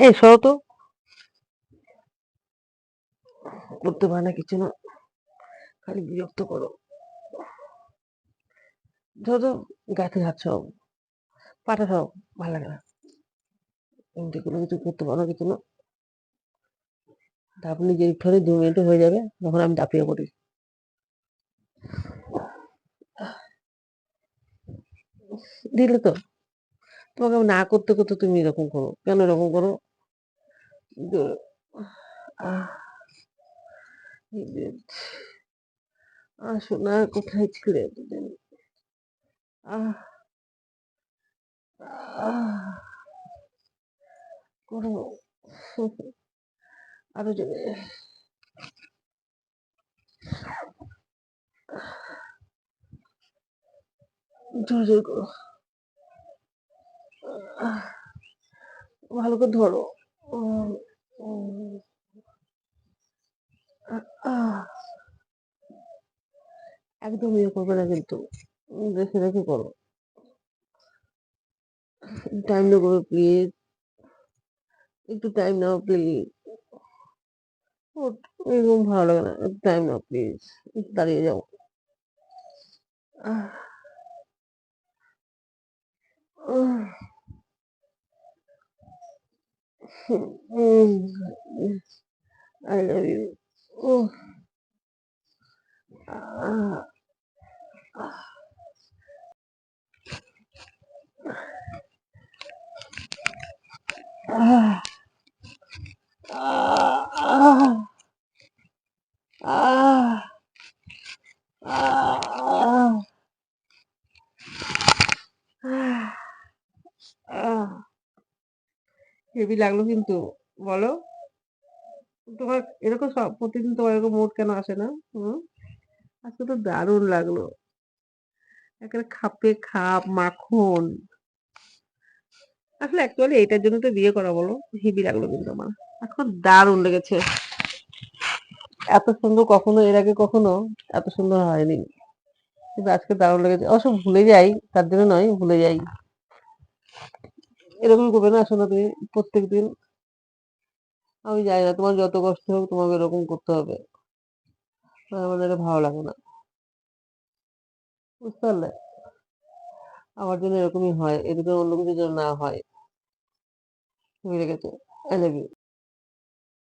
এই সরো তো। করতে পারে না কিছু না। খালি বিরক্ত করো। ধরো গাছে হাত সব পাটা সব ভালো লাগে না। এমনি কোনো কিছু করতে পারো কিছু না। তারপর নিজের ঘরে দু মিনিট হয়ে যাবে, তখন আমি দাপিয়ে পড়ি। দিলে তো। তোমাকে না করতে করতে তুমি এরকম করো। কেন এরকম করো? আহ সোনা কোথায় ছিলে এতদিন? আহ, করো। আরও জোরে। জোরে জোরে করো। ভালো করে ধরো। একদম ইয়ে করবে না কিন্তু। দেখে দেখে করো। টাইম নেব প্লিজ একটু টাইম নাও প্লিজ এরকম ভালো লাগে না। একটু টাইম নাও প্লিজ দাঁড়িয়ে যাও। Ah, I love you. Ah, ah, ah, ah, ah, heavy লাগল কিন্তু, বলো। তোমার এরকম সব প্রতিদিন তোমার এরকম মুড কেন আসে না? হুম? আজকে তো দারুণ লাগল। একেবারে খাপে খাপ, মাখন। আসলে অ্যাকচুয়ালি এটার জন্য তো বিয়ে করা বলো, হেভি লাগল কিন্তু আমার। এখন দারুণ লেগেছে। এত সুন্দর কখনো, এর আগে কখনো এত সুন্দর হয়নি। কিন্তু আজকে দারুণ লেগেছে। অবশ্য ভুলে যাই, তার জন্য নয়, ভুলে যাই। এরকম করবে না, শোনো তুমি, প্রত্যেকদিন আমি জানি না, তোমার যত কষ্ট হোক তোমাকে এরকম করতে হবে। আমাদের এটা ভালো লাগে না। বুঝতে পারলে? আমার জন্য এরকমই হয় এদিকে অন্য কিছু যেন না হয়। বুঝে গেছে? I love you